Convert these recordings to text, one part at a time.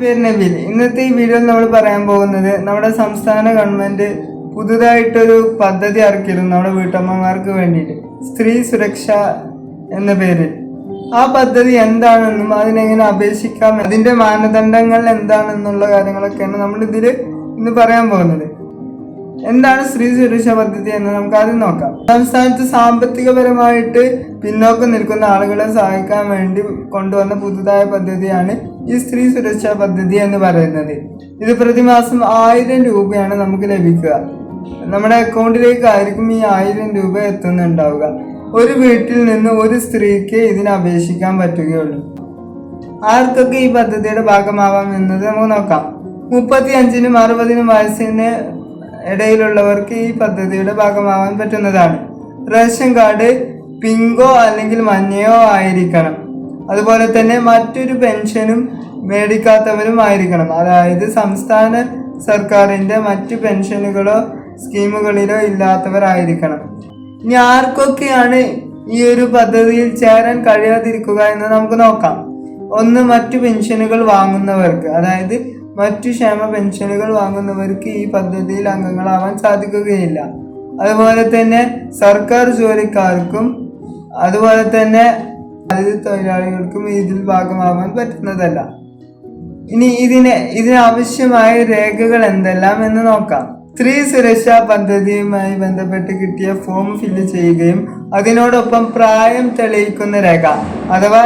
പേര് നബീൽ ഇന്നത്തെ ഈ വീഡിയോയിൽ നമ്മൾ പറയാൻ പോകുന്നത് നമ്മുടെ സംസ്ഥാന ഗവൺമെന്റ് പുതുതായിട്ടൊരു പദ്ധതി ഇറക്കിയിരുന്നു നമ്മുടെ വീട്ടമ്മമാർക്ക് വേണ്ടിയിട്ട്. സ്ത്രീ സുരക്ഷ എന്ന പേരിൽ. ആ പദ്ധതി എന്താണെന്നും അതിനെങ്ങനെ അപേക്ഷിക്കാം അതിന്റെ മാനദണ്ഡങ്ങൾ എന്താണെന്നുള്ള കാര്യങ്ങളൊക്കെയാണ് നമ്മൾ ഇതിൽ ഇന്ന് പറയാൻ പോകുന്നത്. എന്താണ് സ്ത്രീ സുരക്ഷാ പദ്ധതി എന്ന് നമുക്ക് ആദ്യം നോക്കാം. സംസ്ഥാനത്ത് സാമ്പത്തികപരമായിട്ട് പിന്നോക്കം നിൽക്കുന്ന ആളുകളെ സഹായിക്കാൻ വേണ്ടി കൊണ്ടുവന്ന പുതുതായ പദ്ധതിയാണ് ഈ സ്ത്രീ സുരക്ഷാ പദ്ധതി എന്ന് പറയുന്നത്. ഇത് പ്രതിമാസം ആയിരം രൂപയാണ് നമുക്ക് ലഭിക്കുക. നമ്മുടെ അക്കൗണ്ടിലേക്ക് ആയിരിക്കും ഈ ആയിരം രൂപ എത്തുന്നുണ്ടാവുക. ഒരു വീട്ടിൽ നിന്ന് ഒരു സ്ത്രീക്ക് ഇതിന് അപേക്ഷിക്കാൻ പറ്റുകയുള്ളൂ. ആർക്കൊക്കെ ഈ പദ്ധതിയുടെ ഭാഗമാവാം എന്നത് നമുക്ക് നോക്കാം. മുപ്പത്തി അഞ്ചിനും അറുപതിനും വയസ്സിന് ഇടയിലുള്ളവർക്ക് ഈ പദ്ധതിയുടെ ഭാഗമാവാൻ പറ്റുന്നതാണ്. റേഷൻ കാർഡ് പിങ്കോ അല്ലെങ്കിൽ മഞ്ഞയോ ആയിരിക്കണം. അതുപോലെ തന്നെ മറ്റൊരു പെൻഷനും മേടിക്കാത്തവരും ആയിരിക്കണം. അതായത് സംസ്ഥാന സർക്കാരിന്റെ മറ്റു പെൻഷനുകളോ സ്കീമുകളിലോ ഇല്ലാത്തവരായിരിക്കണം. ഇനി ആർക്കൊക്കെയാണ് ഈ ഒരു പദ്ധതിയിൽ ചേരാൻ കഴിയാതിരിക്കുക എന്ന് നമുക്ക് നോക്കാം. ഒന്ന് മറ്റു പെൻഷനുകൾ വാങ്ങുന്നവർക്ക് അതായത് മറ്റു ക്ഷേമ പെൻഷനുകൾ വാങ്ങുന്നവർക്ക് ഈ പദ്ധതിയിൽ അംഗങ്ങളാവാൻ സാധിക്കുകയില്ല. അതുപോലെ തന്നെ സർക്കാർ ജോലിക്കാർക്കും അതുപോലെ തന്നെ അതിഥി തൊഴിലാളികൾക്കും ഇതിൽ ഭാഗമാവാൻ പറ്റുന്നതല്ല. ഇനി ഇതിന് ഇതിനാവശ്യമായ രേഖകൾ എന്തെല്ലാം എന്ന് നോക്കാം. സ്ത്രീ സുരക്ഷാ പദ്ധതിയുമായി ബന്ധപ്പെട്ട് കിട്ടിയ ഫോം ഫില്ല് ചെയ്യുകയും അതിനോടൊപ്പം പ്രായം തെളിയിക്കുന്ന രേഖ അഥവാ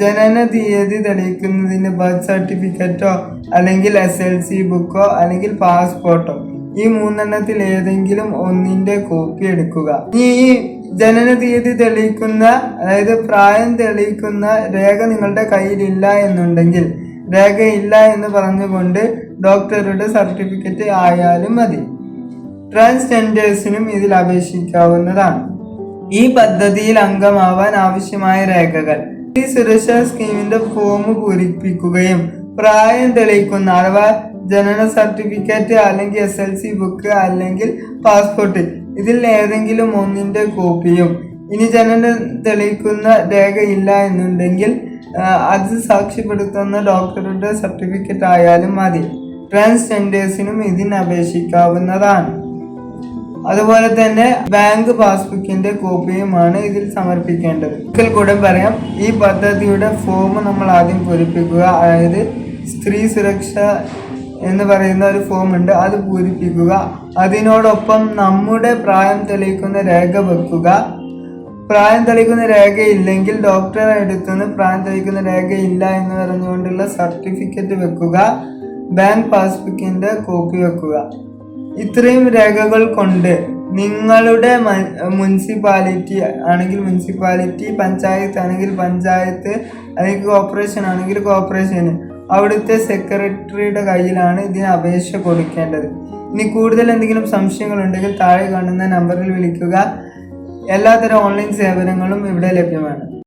ജനന തീയതി തെളിയിക്കുന്നതിന് ബർത്ത് സർട്ടിഫിക്കറ്റോ അല്ലെങ്കിൽ എസ് എൽ സി ബുക്കോ അല്ലെങ്കിൽ പാസ്പോർട്ടോ ഈ മൂന്നെണ്ണത്തിൽ ഏതെങ്കിലും ഒന്നിന്റെ കോപ്പി എടുക്കുക. ഈ ജനന തീയതി തെളിയിക്കുന്ന അതായത് പ്രായം തെളിയിക്കുന്ന രേഖ നിങ്ങളുടെ കയ്യിലില്ല എന്നുണ്ടെങ്കിൽ രേഖയില്ല എന്ന് പറഞ്ഞുകൊണ്ട് ഡോക്ടറുടെ സർട്ടിഫിക്കറ്റ് ആയാലും മതി. ട്രാൻസ്ജെൻഡേഴ്സിനും ഇതിൽ അപേക്ഷിക്കാവുന്നതാണ്. ഈ പദ്ധതിയിൽ അംഗമാവാൻ ആവശ്യമായ രേഖകൾ. ഈ സുരക്ഷാ സ്കീമിന്റെ ഫോം പൂരിപ്പിക്കുകയും പ്രായം തെളിയിക്കുന്ന അഥവാ ജനന സർട്ടിഫിക്കറ്റ് അല്ലെങ്കിൽ എസ് എൽ സി ബുക്ക് അല്ലെങ്കിൽ പാസ്പോർട്ട് ഇതിൽ ഏതെങ്കിലും ഒന്നിന്റെ കോപ്പിയും ഇനി ജനനം തെളിയിക്കുന്ന രേഖയില്ല എന്നുണ്ടെങ്കിൽ ആ, അത് സാക്ഷ്യപ്പെടുത്തുന്ന ഡോക്ടറുടെ സർട്ടിഫിക്കറ്റ് ആയാലും മതി. ട്രാൻസ്ജെൻഡേഴ്സിനും ഇതിന് അപേക്ഷിക്കാവുന്നതാണ്. അതുപോലെ തന്നെ ബാങ്ക് പാസ്ബുക്കിന്റെ കോപ്പിയുമാണ് ഇതിൽ സമർപ്പിക്കേണ്ടത്. ഒരിക്കൽ കൂടെ പറയാം ഈ പദ്ധതിയുടെ ഫോം നമ്മൾ ആദ്യം പൂരിപ്പിക്കുക. അതായത് സ്ത്രീ സുരക്ഷ എന്ന് പറയുന്ന ഒരു ഫോം ഉണ്ട് അത് പൂരിപ്പിക്കുക. അതിനോടൊപ്പം നമ്മുടെ പ്രായം തെളിയിക്കുന്ന രേഖ വെക്കുക. പ്രായം തെളിക്കുന്ന രേഖയില്ലെങ്കിൽ ഡോക്ടറെ അടുത്തുനിന്ന് പ്രായം തെളിയിക്കുന്ന രേഖയില്ല എന്ന് പറഞ്ഞുകൊണ്ടുള്ള സർട്ടിഫിക്കറ്റ് വെക്കുക ബാങ്ക് പാസ്ബുക്കിന്റെ കോപ്പി വെക്കുക. ഇത്രയും രേഖകൾ കൊണ്ട് നിങ്ങളുടെ മുനിസിപ്പാലിറ്റി ആണെങ്കിൽ മുനിസിപ്പാലിറ്റി പഞ്ചായത്ത് ആണെങ്കിൽ പഞ്ചായത്ത് അല്ലെങ്കിൽ കോർപ്പറേഷൻ ആണെങ്കിൽ കോർപ്പറേഷന് അവിടുത്തെ സെക്രട്ടറിയുടെ കയ്യിലാണ് ഇതിന് അപേക്ഷ കൊടുക്കേണ്ടത്. ഇനി കൂടുതൽ എന്തെങ്കിലും സംശയങ്ങളുണ്ടെങ്കിൽ താഴെ കാണുന്ന നമ്പറിൽ വിളിക്കുക. എല്ലാത്തരം ഓൺലൈൻ സേവനങ്ങളും ഇവിടെ ലഭ്യമാണ്.